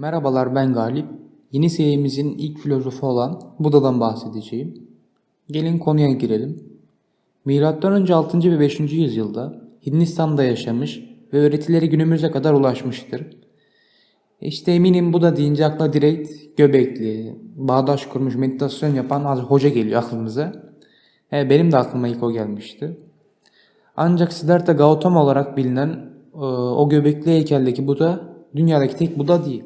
Merhabalar ben Galip. Yeni serimizin ilk filozofu olan Buda'dan bahsedeceğim. Gelin konuya girelim. Milattan önce 6. ve 5. yüzyılda Hindistan'da yaşamış ve öğretileri günümüze kadar ulaşmıştır. İşte eminim Buda deyince akla direkt göbekli, bağdaş kurmuş meditasyon yapan az hoca geliyor aklınıza. He, benim de aklıma ilk o gelmişti. Ancak Siddhartha Gautama olarak bilinen e, o göbekli heykeldeki Buda dünyadaki tek Buda değil.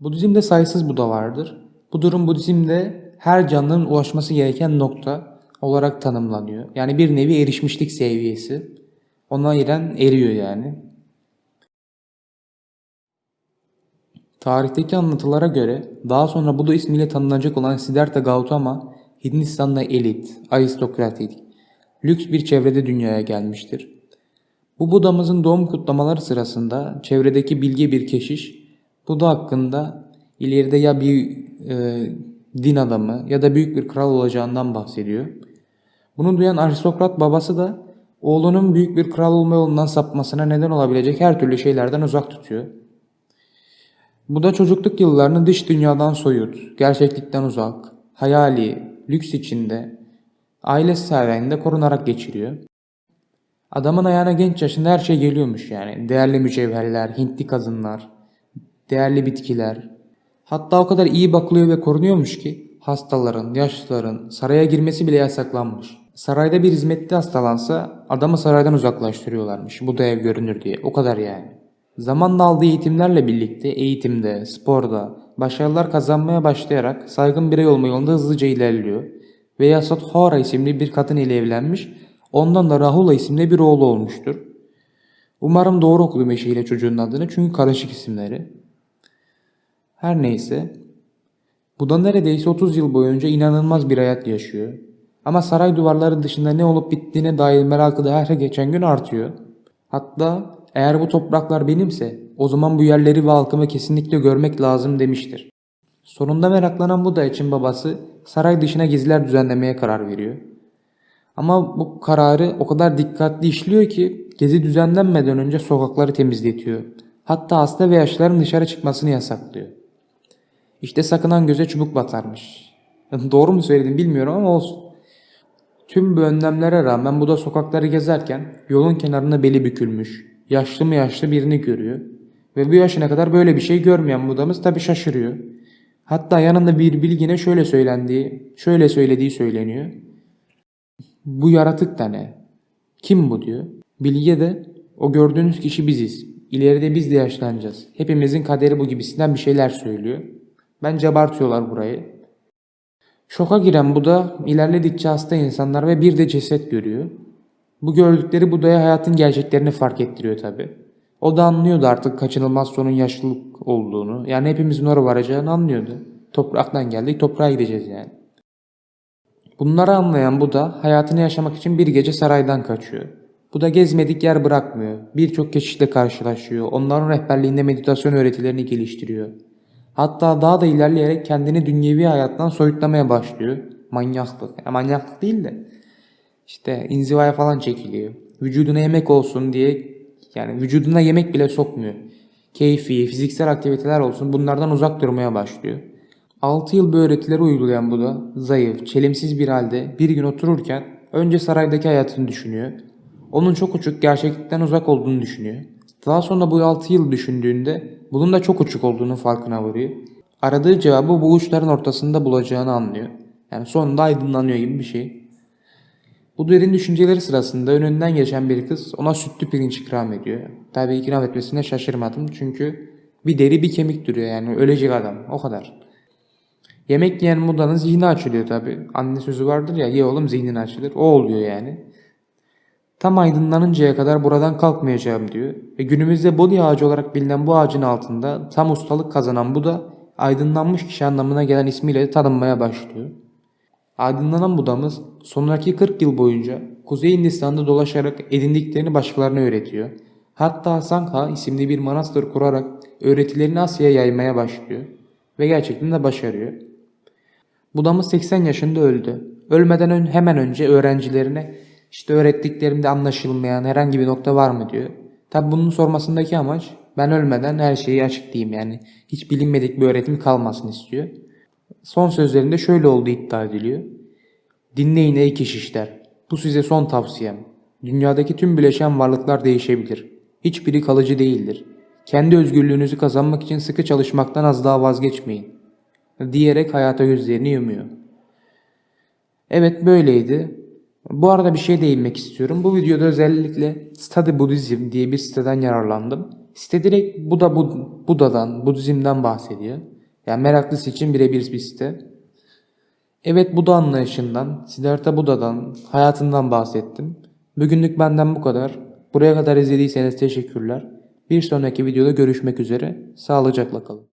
Budizm'de sayısız Buda vardır. Bu durum Budizm'de her canlının ulaşması gereken nokta olarak tanımlanıyor. Yani bir nevi erişmişlik seviyesi. Ona eren eriyor yani. Tarihteki anlatılara göre daha sonra Buda ismiyle tanınacak olan Siddhartha Gautama Hindistan'da elit, aristokratik, lüks bir çevrede dünyaya gelmiştir. Bu Buda'mızın doğum kutlamaları sırasında çevredeki bilge bir keşiş Buda hakkında ileride ya bir e, din adamı ya da büyük bir kral olacağından bahsediyor. Bunu duyan aristokrat babası da oğlunun büyük bir kral olma yolundan sapmasına neden olabilecek her türlü şeylerden uzak tutuyor. Bu da çocukluk yıllarını dış dünyadan soyut, gerçeklikten uzak, hayali, lüks içinde, ailesi sayesinde korunarak geçiriyor. Adamın ayağına genç yaşında her şey geliyormuş yani. Değerli mücevherler, Hintli kadınlar, değerli bitkiler. Hatta o kadar iyi bakılıyor ve korunuyormuş ki hastaların, yaşlıların saraya girmesi bile yasaklanmış. Sarayda bir hizmetli hastalansa adamı saraydan uzaklaştırıyorlarmış. Bu da ev görünür diye. O kadar yani. Zamanla aldığı eğitimlerle birlikte eğitimde, sporda başarılar kazanmaya başlayarak saygın birey olma yolunda hızlıca ilerliyor. Ve Yasat Hora isimli bir kadın ile evlenmiş, ondan da Rahula isimli bir oğlu olmuştur. Umarım doğru okudum eşiyle çocuğun adını çünkü karışık isimleri. Her neyse, bu da neredeyse 30 yıl boyunca inanılmaz bir hayat yaşıyor. Ama saray duvarları dışında ne olup bittiğine dair merakı da her geçen gün artıyor. Hatta eğer bu topraklar benimse o zaman bu yerleri ve halkımı kesinlikle görmek lazım demiştir. Sonunda meraklanan Buda için babası saray dışına geziler düzenlemeye karar veriyor. Ama bu kararı o kadar dikkatli işliyor ki gezi düzenlenmeden önce sokakları temizletiyor. Hatta hasta ve yaşlıların dışarı çıkmasını yasaklıyor. İşte sakınan göze çubuk batarmış. Doğru mu söyledim bilmiyorum ama olsun. Tüm bu önlemlere rağmen bu da sokakları gezerken yolun kenarında beli bükülmüş, yaşlı mı yaşlı birini görüyor. Ve bu yaşına kadar böyle bir şey görmeyen budamız tabi şaşırıyor. Hatta yanında bir bilgine şöyle söylendiği, şöyle söylediği söyleniyor. Bu yaratık da ne? Kim bu diyor. Bilge de o gördüğünüz kişi biziz. İleride biz de yaşlanacağız. Hepimizin kaderi bu gibisinden bir şeyler söylüyor. Bence abartıyorlar burayı. Şoka giren Buda ilerledikçe hasta insanlar ve bir de ceset görüyor. Bu gördükleri Buda'ya hayatın gerçeklerini fark ettiriyor tabi. O da anlıyordu artık kaçınılmaz sonun yaşlılık olduğunu. Yani hepimizin oraya varacağını anlıyordu. Topraktan geldik toprağa gideceğiz yani. Bunları anlayan Buda hayatını yaşamak için bir gece saraydan kaçıyor. Buda gezmedik yer bırakmıyor. Birçok keşişle karşılaşıyor. Onların rehberliğinde meditasyon öğretilerini geliştiriyor. Hatta daha da ilerleyerek kendini dünyevi hayattan soyutlamaya başlıyor. Manyaklık. Yani manyaklık değil de işte inzivaya falan çekiliyor. Vücuduna yemek olsun diye yani vücuduna yemek bile sokmuyor. Keyfi, fiziksel aktiviteler olsun bunlardan uzak durmaya başlıyor. 6 yıl bu öğretileri uygulayan bu da zayıf, çelimsiz bir halde bir gün otururken önce saraydaki hayatını düşünüyor. Onun çok uçuk, gerçeklikten uzak olduğunu düşünüyor. Daha sonra bu 6 yıl düşündüğünde bunun da çok uçuk olduğunu farkına varıyor. Aradığı cevabı bu uçların ortasında bulacağını anlıyor. Yani sonunda aydınlanıyor gibi bir şey. Bu derin düşünceleri sırasında önünden geçen bir kız ona sütlü pirinç ikram ediyor. Tabii ikram etmesine şaşırmadım çünkü bir deri bir kemik duruyor yani ölecek adam o kadar. Yemek yiyen Muda'nın zihni açılıyor tabii. Anne sözü vardır ya ye oğlum zihnin açılır. O oluyor yani. Tam aydınlanıncaya kadar buradan kalkmayacağım diyor. Ve günümüzde Bodhi ağacı olarak bilinen bu ağacın altında tam ustalık kazanan Buda aydınlanmış kişi anlamına gelen ismiyle tanınmaya başlıyor. Aydınlanan Budamız sonraki 40 yıl boyunca Kuzey Hindistan'da dolaşarak edindiklerini başkalarına öğretiyor. Hatta Sangha isimli bir manastır kurarak öğretilerini Asya'ya yaymaya başlıyor. Ve gerçekten de başarıyor. Budamız 80 yaşında öldü. Ölmeden hemen önce öğrencilerine işte öğrettiklerimde anlaşılmayan herhangi bir nokta var mı diyor. Tabi bunun sormasındaki amaç Ben ölmeden her şeyi açıklayayım yani. Hiç bilinmedik bir öğretim kalmasın istiyor. Son sözlerinde şöyle olduğu iddia ediliyor. Dinleyin ey kişişler. Bu size son tavsiyem. Dünyadaki tüm bileşen varlıklar değişebilir. Hiçbiri kalıcı değildir. Kendi özgürlüğünüzü kazanmak için sıkı çalışmaktan az daha vazgeçmeyin. Diyerek hayata gözlerini yumuyor. Evet böyleydi. Bu arada bir şey değinmek istiyorum. Bu videoda özellikle Study Buddhism diye bir siteden yararlandım. Site direkt Buda, Bud Buda'dan, Budizm'den bahsediyor. Yani meraklısı için birebir bir site. Evet Buda anlayışından, Siddhartha Buda'dan, hayatından bahsettim. Bugünlük benden bu kadar. Buraya kadar izlediyseniz teşekkürler. Bir sonraki videoda görüşmek üzere. Sağlıcakla kalın.